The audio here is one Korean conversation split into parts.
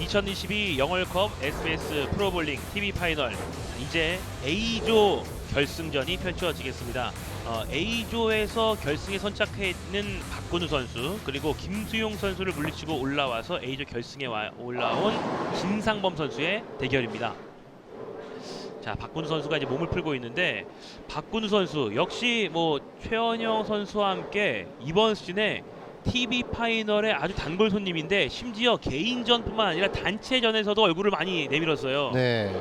2022 영월컵 SBS 프로볼링 TV 파이널 이제 A조 결승전이 펼쳐지겠습니다. 어, A조에서 결승에 선착해 있는 박건우 선수 그리고 김수용 선수를 물리치고 올라와서 A조 결승에 와- 올라온 진상범 선수의 대결입니다. 자, 박근우 선수가 이제 몸을 풀고 있는데 박근우 선수 역시 뭐 최원영 선수와 함께 이번 시즌에 TV 파이널의 아주 단골 손님인데 심지어 개인전뿐만 아니라 단체전에서도 얼굴을 많이 내밀었어요. 네.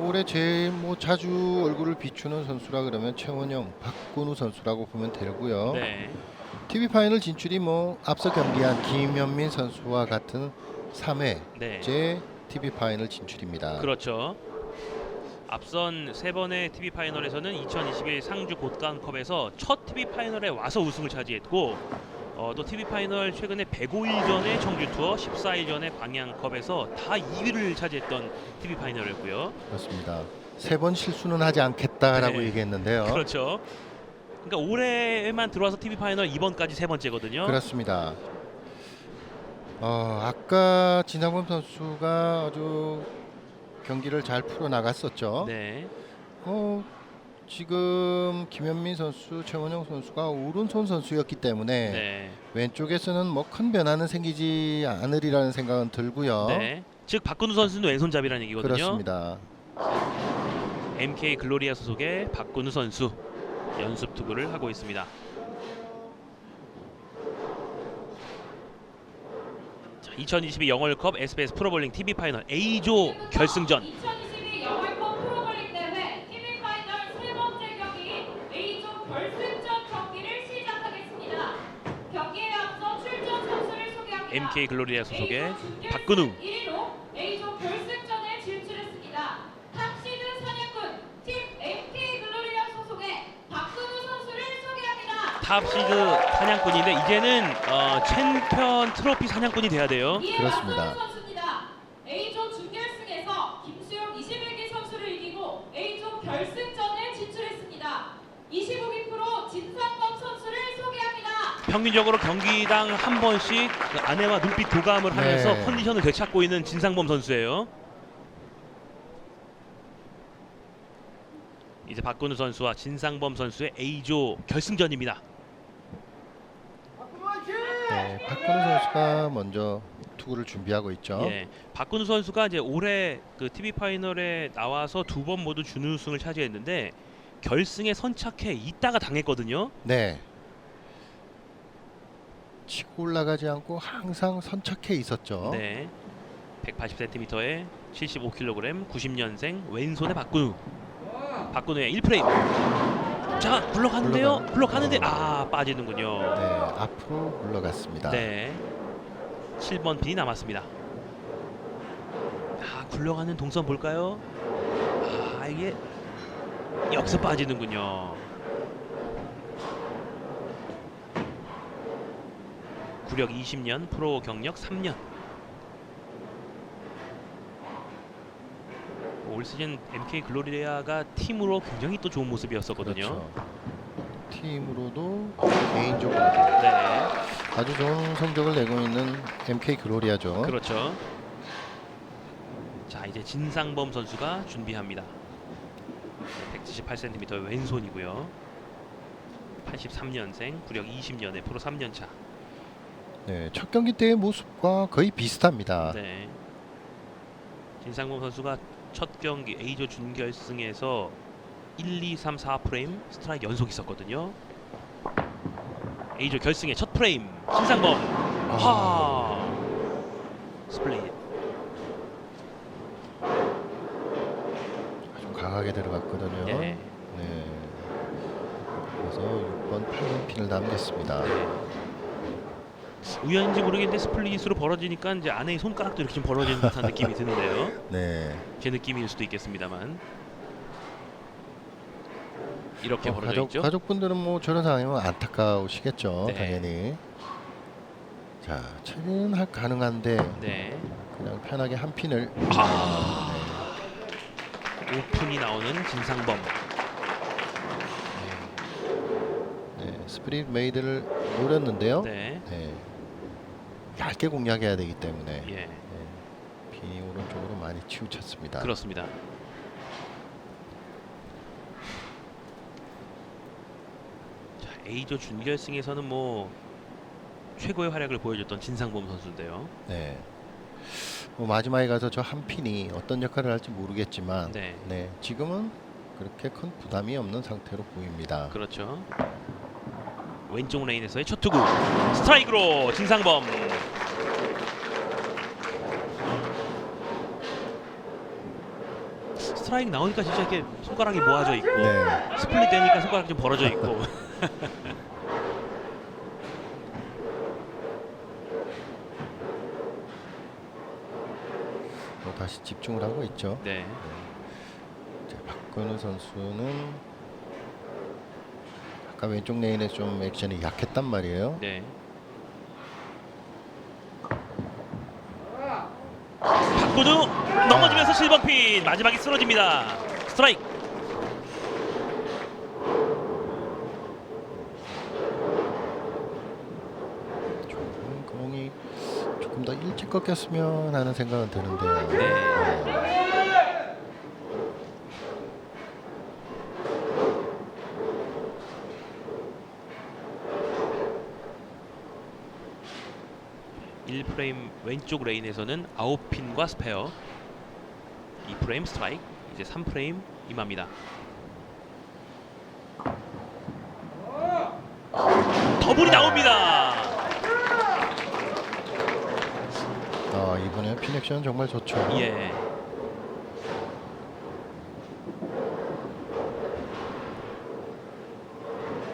올해 제일 뭐 자주 얼굴을 비추는 선수라 그러면 최원영, 박근우 선수라고 보면 되고요. 네. TV 파이널 진출이 뭐 앞서 경기한 김현민 선수와 같은 3회째 네. TV 파이널 진출입니다. 그렇죠. 앞선 세 번의 TV 파이널에서는 2021 상주 곳간컵에서 첫 TV 파이널에 와서 우승을 차지했고 어, 또 TV 파이널 최근에 105일 전에 청주 투어, 14일 전에 광양컵에서 다 2위를 차지했던 TV 파이널이었고요. 그렇습니다. 세 번 실수는 하지 않겠다라고 네. 얘기했는데요. 그렇죠. 그러니까 올해만 들어와서 TV 파이널 이번까지 세 번째거든요. 그렇습니다. 어, 아까 진상범 선수가 아주 경기를 잘 풀어 나갔었죠. 네. 어, 지금 김현민 선수, 최원영 선수가 오른손 선수였기 때문에 네. 왼쪽에서는 뭐 큰 변화는 생기지 않으리라는 생각은 들고요. 네. 즉 박근우 선수는 왼손잡이라는 얘기거든요. 그렇습니다. MK 글로리아 소속의 박근우 선수 연습 투구를 하고 있습니다. 자, 2022 영월컵 SBS 프로볼링 TV 파이널 A조 결승전 2022 영월컵 프로볼링 대회 TV 파이널 세 번째 경기 A조 결승전 경기를 시작하겠습니다. 경기에 앞서 출전 선수를 소개합니다. MK 글로리아 소속의 박근우 1위로 A조 결승전에 진출했습니다. 탑시드 사냥꾼 팀 MK 글로리아 소속의 박근우 선수를 소개합니다. 탑시드 사냥꾼인데 이제는 어, 챔피언 트로피 사냥꾼이 돼야 돼요. 그렇습니다. A조 준결승에서 김수영 21기 선수를 이기고 A조 결승전에 진출했습니다. 25기 프로 진상범 선수를 소개합니다. 평균적으로 경기당 한 번씩 그 아내와 눈빛 교감을 하면서 네. 컨디션을 되찾고 있는 진상범 선수예요. 이제 박근우 선수와 진상범 선수의 A조 결승전입니다. 네, 박근우 선수가 먼저 투구를 준비하고 있죠. 예, 박근우 선수가 이제 올해 그 TV 파이널에 나와서 두 번 모두 준우승을 차지했는데 결승에 선착해 있다가 당했거든요. 네. 치고 올라가지 않고 항상 선착해 있었죠. 네. 180cm에 75kg, 90년생 왼손의 박근우. 박근우의 1프레임. 자, 블록하는데 어. 아 빠지는군요. 네, 앞으로 물러갔습니다. 네. 7번 핀이 남았습니다. 아, 굴러가는 동선 볼까요? 아, 이게 여기서 빠지는군요. 구력 20년, 프로 경력 3년. 올 시즌 MK 글로리아가 팀으로 굉장히 또 좋은 모습이었었거든요. 그렇죠. 팀으로도 개인적으로 네, 아주 좋은 성적을 내고 있는 MK 글로리아죠. 그렇죠. 자, 이제 진상범 선수가 준비합니다. 178cm 왼손이고요. 83년생, 구력 20년에 프로 3년 차. 네, 첫 경기 때의 모습과 거의 비슷합니다. 네. 진상범 선수가 첫 경기 A조 준결승에서 1, 2, 3, 4 프레임 스트라이크 연속 있었거든요. A조 결승의 첫 프레임 진상범 아, 하 스플릿 좀 강하게 들어갔거든요. 네. 네. 그래서 6번, 8번 핀을 남겼습니다. 우연인지 모르겠는데 스플릿으로 벌어지니까 이제 안에 손가락도 이렇게 좀 벌어지는 듯한 느낌이 드는데요. 네. 제 느낌일 수도 있겠습니다만 이렇게 어, 벌어져 가족, 있죠. 가족분들은 뭐 저런 상황이면 안타까우시겠죠. 네. 당연히. 자, 체는 가능한데 네, 그냥 편하게 한 핀을 아. 오픈이 나오는 진상범. 네, 스프릿 메이드를 노렸는데요. 네, 네. 얇게 공략해야 되기 때문에 예. 네. 핀이 오른쪽으로 많이 치우쳤습니다. 그렇습니다. 자, A조 준결승에서는 뭐 최고의 활약을 보여줬던 진상범 선수인데요. 네. 뭐 마지막에 가서 저 한 핀이 어떤 역할을 할지 모르겠지만 네. 네, 지금은 그렇게 큰 부담이 없는 상태로 보입니다. 그렇죠. 왼쪽 레인에서의 첫 투구 스트라이크로 진상범. 스트라이크 나오니까 진짜 이렇게 손가락이 모아져 있고 네. 스플릿 되니까 손가락 좀 벌어져 있고 또 다시 집중을 하고 있죠. 네. 이제 박건우 선수는 아까 왼쪽 레인에 좀 액션이 약했단 말이에요. 네. 박구두 넘어지면서 실버핀 마지막에 쓰러집니다. 스트라이크. 조금 공이 조금 더 일찍 꺾였으면 하는 생각은 드는데요. 네. 네. 일 프레임 왼쪽 레인에서는 아홉 핀과 스페어. 2프레임 스트라이크. 이제 3프레임 임합니다. 더블이 나옵니다. 아, 이번에 핀 액션 정말 좋죠. 예.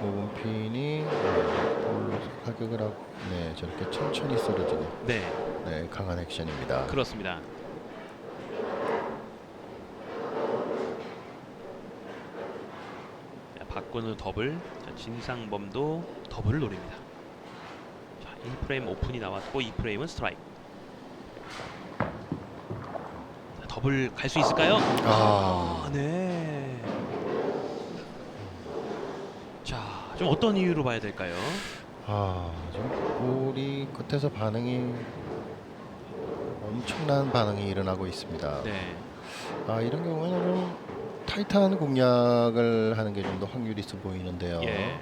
오븐 핀이 볼로 사격을 하고 네, 저렇게 천천히 쓰러지는 네. 네, 강한 액션입니다. 그렇습니다. 자, 박건우 더블, 자, 진상범도 더블을 노립니다. 자, 1프레임 오픈이 나왔고 2프레임은 스트라이크. 자, 더블 갈 수 있을까요? 아, 아, 네. 자, 좀 어떤 이유로 봐야 될까요? 아, 좀 볼이 끝에서 반응이 엄청난 반응이 일어나고 있습니다. 네. 아, 이런 경우에는 좀 타이트한 공략을 하는 게 좀 더 확률이 있어 보이는데요. 예.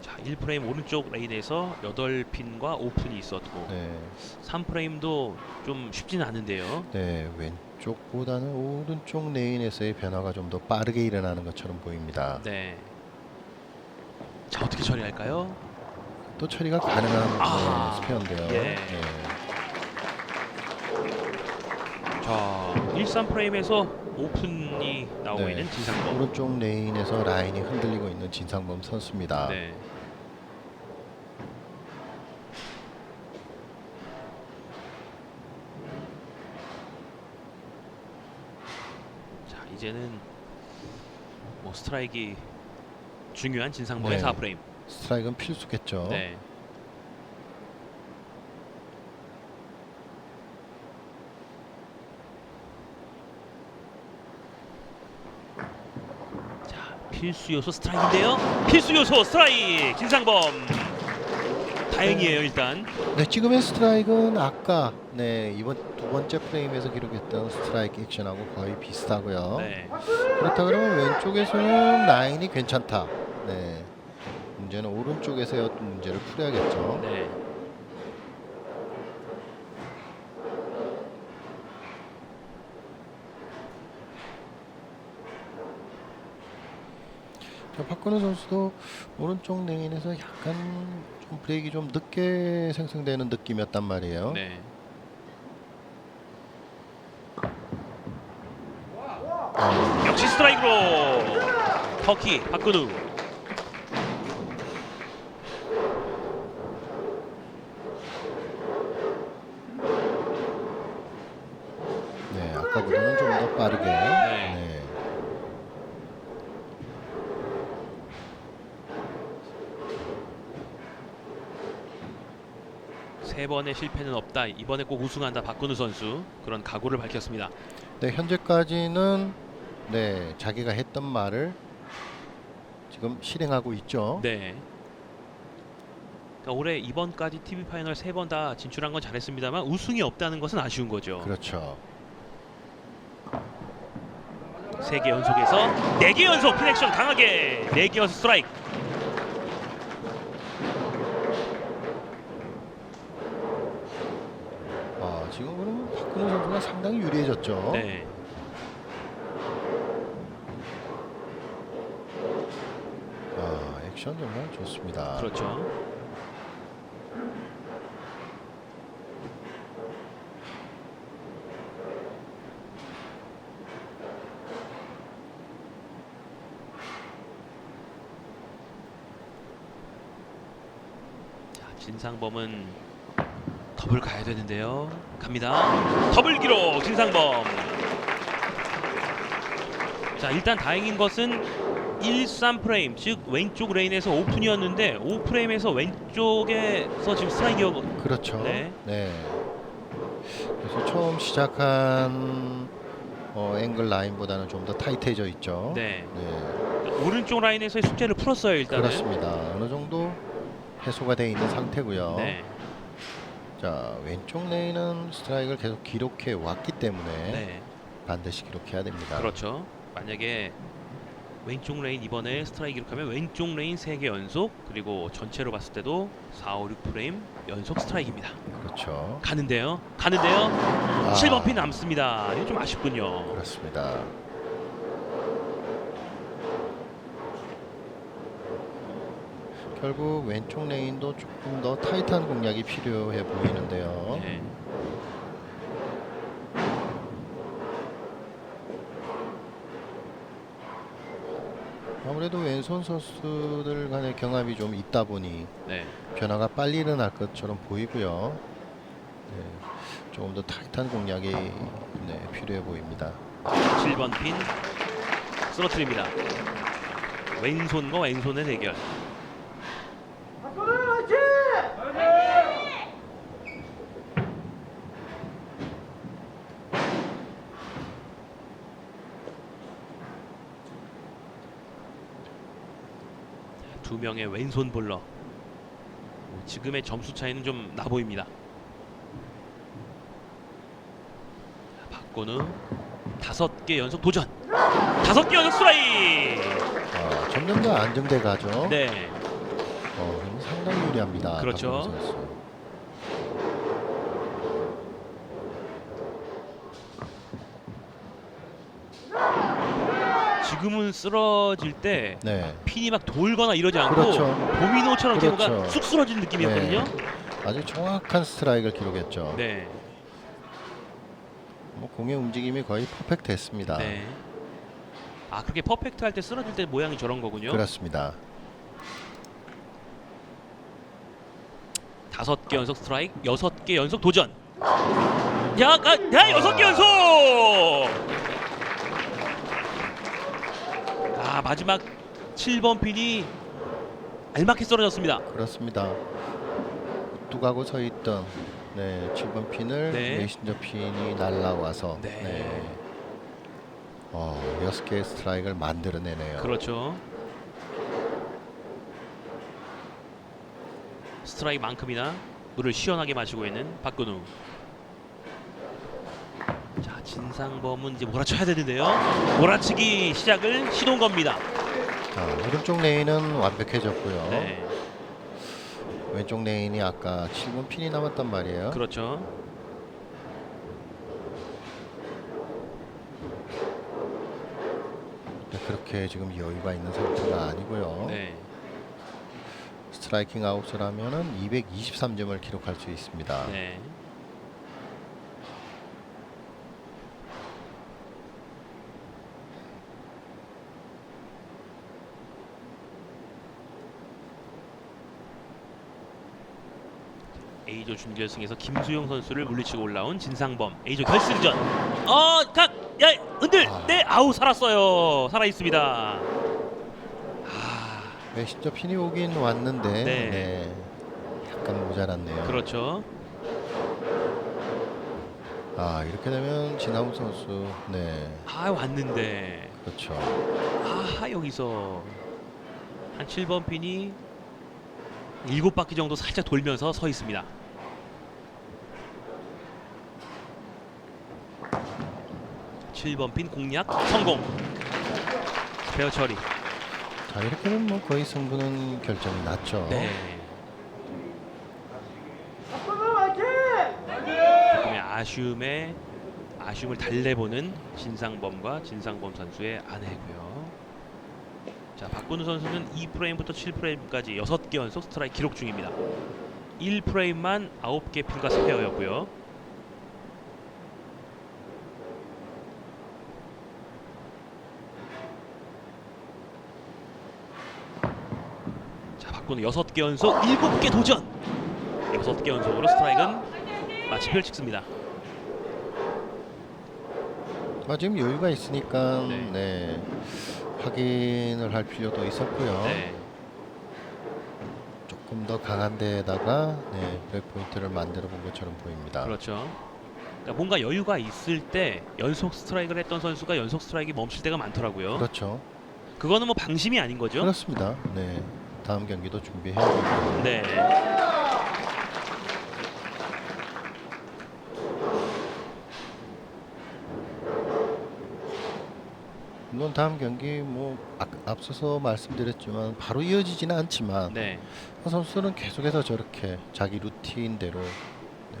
자, 1프레임 오른쪽 레인에서 8핀과 오픈이 있었고 네, 3프레임도 좀 쉽지는 않은데요. 네, 왼쪽보다는 오른쪽 레인에서의 변화가 좀 더 빠르게 일어나는 것처럼 보입니다. 네. 자, 어떻게 처리할까요? 또 처리가 가능한 아, 네, 스페어인데요. 예. 네. 자, 1, 3 프레임에서 오픈이 나오고 네. 있는 진상범. 오른쪽 레인에서 라인이 흔들리고 있는 진상범 선수입니다. 네. 자, 이제는 뭐 스트라이크 중요한 진상범의 네. 4프레임. 스트라이크는 필수겠죠. 네. 자, 필수 요소 스트라이크인데요. 필수 요소 스트라이크 진상범. 다행이에요 일단. 네, 지금의 스트라이크는 아까 네 이번 두 번째 프레임에서 기록했던 스트라이크 액션하고 거의 비슷하고요. 네. 그렇다 그러면 왼쪽에서는 라인이 괜찮다. 네. 문제는 오른쪽에서의 어떤 문제를 풀어야겠죠. 네. 자, 박건우 선수도 오른쪽 레인에서 약간 좀 브레이크 좀 늦게 생성되는 느낌이었단 말이에요. 네. 어, 역시 스트라이크로 터키 박근우. 세 번의 실패는 없다. 이번에 꼭 우승한다. 박근우 선수 그런 각오를 밝혔습니다. 네, 현재까지는 네, 자기가 했던 말을 지금 실행하고 있죠. 네. 그러니까 올해 이번까지 TV 파이널 세 번 다 진출한 건 잘했습니다만 우승이 없다는 것은 아쉬운 거죠. 그렇죠. 세 개 연속에서 네 개 연속 플렉션 강하게 네 개 연속 스트라이크. 아, 지금 그러면 박근호 선수가 상당히 유리해졌죠. 네. 아, 액션 정말 좋습니다. 그렇죠. 자, 진상범은 더블 가야 되는데요. 갑니다. 더블 기록 진상범. 자, 일단 다행인 것은 13 프레임 즉 왼쪽 레인에서 오픈이었는데 5 프레임에서 왼쪽에서 지금 스트라이크가 그렇죠. 네. 네. 그래서 처음 시작한 어, 앵글 라인보다는 좀 더 타이트해져 있죠. 네. 네, 오른쪽 라인에서의 숙제를 풀었어요 일단은 그렇습니다. 어느 정도 해소가 돼 있는 상태고요. 네. 자, 왼쪽 레인은 스트라이크를 계속 기록해 왔기 때문에 네. 반드시 기록해야 됩니다. 그렇죠 만약에 왼쪽 레인 이번에 스트라이크 기록하면 왼쪽 레인 3개 연속 그리고 전체로 봤을 때도 4, 5, 6프레임 연속 스트라이크입니다 그렇죠. 가는데요 가는데요 아, 7번 핀 남습니다 이거 좀 아쉽군요 그렇습니다. 결국 왼쪽 레인도 조금 더 타이트한 공략이 필요해 보이는데요. 네. 아무래도 왼손 선수들 간의 경합이 좀 있다 보니 네. 변화가 빨리 일어날 것처럼 보이고요. 네, 조금 더 타이트한 공략이 네, 필요해 보입니다. 7번 핀 쓰러뜨립니다 왼손과 왼손의 대결 두 명의 왼손 볼러 뭐 지금의 점수 차이는 좀 나 보입니다 박건우 다섯 개 연속 도전 다섯 개 연속 스트라이크 아, 점점 더 안정돼 가죠. 네 어, 상당히 유리합니다. 그렇죠. 박범 선수. 지금은 쓰러질 때 네, 핀이 막 돌거나 이러지 않고 그렇죠. 도미노처럼 그렇죠. 쑥 쓰러진 느낌이었거든요 아주 정확한 스트라이크를 기록했죠. 네, 뭐 공의 움직임이 거의 퍼펙트했습니다. 네. 아 그렇게 퍼펙트 할 때 쓰러질 때 모양이 저런 거군요 그렇습니다. 다섯 개 연속 스트라이크 여섯 개 연속 도전 야, 가, 야 여섯 개 연속 아 마지막 7번 핀이 알맞게 쓰러졌습니다 그렇습니다. 뚝하고 서 있던 네, 7번 핀을 네. 메신저 핀이 날라와서 네. 네. 어, 6개의 스트라이크를 만들어내네요. 그렇죠. 스트라이크만큼이나 물을 시원하게 마시고 있는 박근우. 자 진상범은 이제 몰아쳐야 되는데요. 몰아치기 시작을 시도한 겁니다. 자, 오른쪽 레인은 완벽해졌고요. 네, 왼쪽 레인이 아까 7번 핀이 남았단 말이에요. 그렇죠. 네, 그렇게 지금 여유가 있는 상태가 아니고요. 네, 스트라이킹 아웃을 하면은 223점을 기록할 수 있습니다. 네. A조 준결승에서 김수용 선수를 물리치고 올라온 진상범 A조 결승전 어각 야 흔들 아. 네 아우 살았어요 살아 있습니다 아 메신저 핀이 오긴 왔는데 네. 네, 약간 모자랐네요. 그렇죠 아 이렇게 되면 진아우 선수 네 아 왔는데 그렇죠. 아 여기서 한 7번 핀이 일곱 바퀴 정도 살짝 돌면서 서 있습니다. 칠번핀 공략 성공. 스페어 처리. 자 이렇게 되면 뭐 거의 승부는 결정이 났죠. 네. 조금의 아쉬움에 아쉬움을 달래보는 진상범과 진상범 선수의 아내고요. 자 박근우 선수는 2프레임부터 7프레임까지 6개 연속 스트라이크 기록 중입니다. 1프레임만 9개 핀과 스페어였고요. 자 박근우 6개 연속 7개 도전 6개 연속으로 스트라이크는 마치표를 찍습니다. 아, 지금 여유가 있으니까 네. 네. 확인을 할 필요도 있었고요. 네. 조금 더 강한 데에다가 네, 브레이크 포인트를 만들어 본 것처럼 보입니다. 그렇죠. 그러니까 뭔가 여유가 있을 때 연속 스트라이크를 했던 선수가 연속 스트라이크 멈출 때가 많더라고요. 그렇죠. 그거는 뭐 방심이 아닌 거죠. 그렇습니다. 네. 다음 경기도 준비해야 되고. 네. 물론 다음 경기 뭐 아, 앞서서 말씀드렸지만 바로 이어지지는 않지만 네. 그 선수는 계속해서 저렇게 자기 루틴대로 네,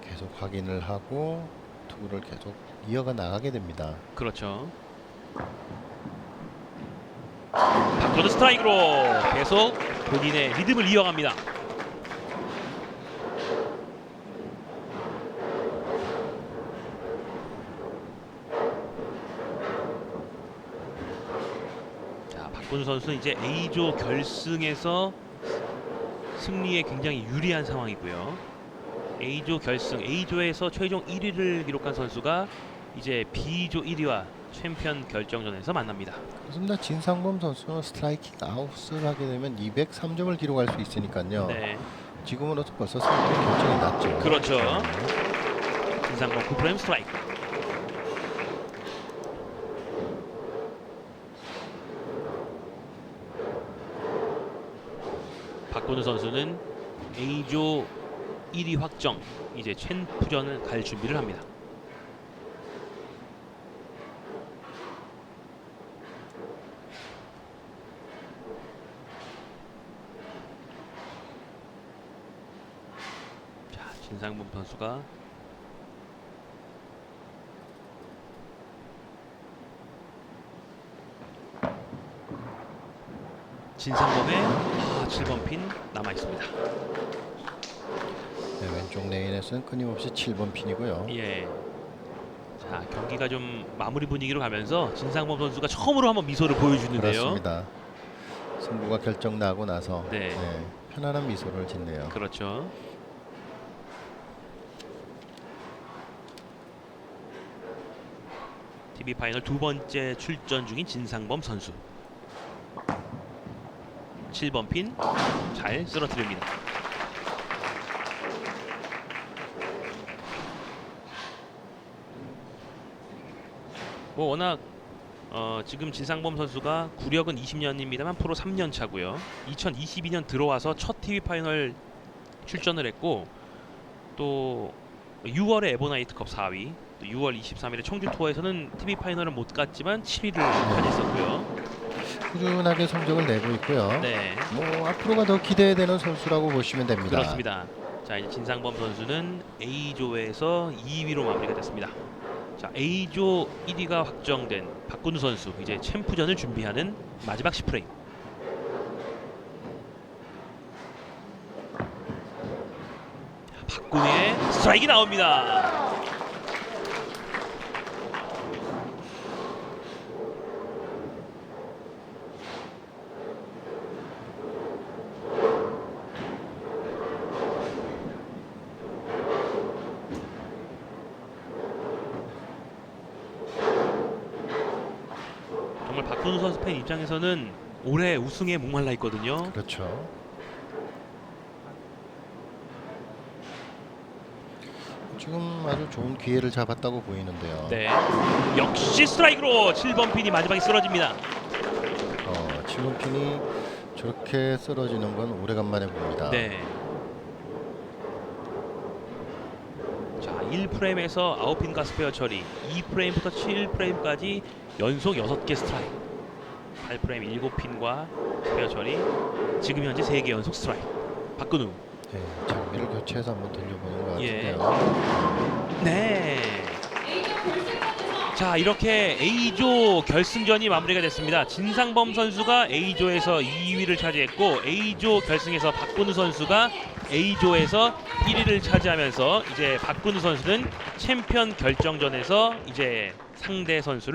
계속 확인을 하고 투구를 계속 이어가 나가게 됩니다. 그렇죠. 바코드 스트라이크로 계속 본인의 리듬을 이어갑니다. 자, 박건우 선수는 이제 A조 결승에서 승리에 굉장히 유리한 상황이고요. A조 결승, A조에서 최종 1위를 기록한 선수가 이제 B조 1위와 챔피언 결정전에서 만납니다. 그렇습니다. 진상범 선수는 스트라이킹 아웃을 하게 되면 203점을 기록할 수 있으니까요. 네, 지금으로서 벌써 승리 결정이 났죠. 그렇죠. 네. 진상범 9프레임 스트라이크. 박건우 선수는 A조 1위 확정, 이제 챔프전을 갈 준비를 합니다. 자, 진상범 선수가 진상범의 아, 7번 핀 남아 있습니다. 네, 왼쪽 레인에서는 끊임없이 7번 핀이고요. 예. 자, 경기가 좀 마무리 분위기로 가면서 진상범 선수가 처음으로 한번 미소를 보여주는데요. 그렇습니다. 승부가 결정 나고 나서 네. 네, 편안한 미소를 짓네요. 그렇죠. TV 파이널 두 번째 출전 중인 진상범 선수. 7번 핀 잘 쓰러뜨립니다. 뭐 워낙 어, 지금 진상범 선수가 구력은 20년입니다만 프로 3년 차고요. 2022년 들어와서 첫 TV 파이널 출전을 했고 또 6월에 에보나이트컵 4위, 또 6월 23일에 청주 투어에서는 TV 파이널은 못 갔지만 7위를 차지했었고요. 꾸준하게 성적을 내고 있고요. 네, 뭐 앞으로가 더 기대되는 선수라고 보시면 됩니다. 그렇습니다. 자 이제 진상범 선수는 A조에서 2위로 마무리가 됐습니다. 자 A조 1위가 확정된 박근우 선수 이제 챔프전을 준비하는 마지막 10프레임. 자, 박근우의 스트라이크 나옵니다. 박근우 선수 팬 입장에서는 올해 우승에 목말라 있거든요. 그렇죠. 지금 아주 좋은 기회를 잡았다고 보이는데요. 네. 역시 스트라이크로 7번 핀이 마지막에 쓰러집니다. 어, 지금 핀이 저렇게 쓰러지는 건 오래간만에 봅니다. 네. 자, 1프레임에서 아웃핀 가스페어 처리, 2프레임부터 7프레임까지 연속 6개 스트라이크. 8프레임 7핀과 스페어 처리. 지금 현재 3개 연속 스트라이크. 박근우. 네, 장비를 교체해서 한번 돌려보는 것 예. 같은데요. 네. 자 이렇게 A조 결승전이 마무리가 됐습니다. 진상범 선수가 A조에서 2위를 차지했고 A조 결승에서 박근우 선수가 A조에서 1위를 차지하면서 이제 박근우 선수는 챔피언 결정전에서 이제 상대 선수를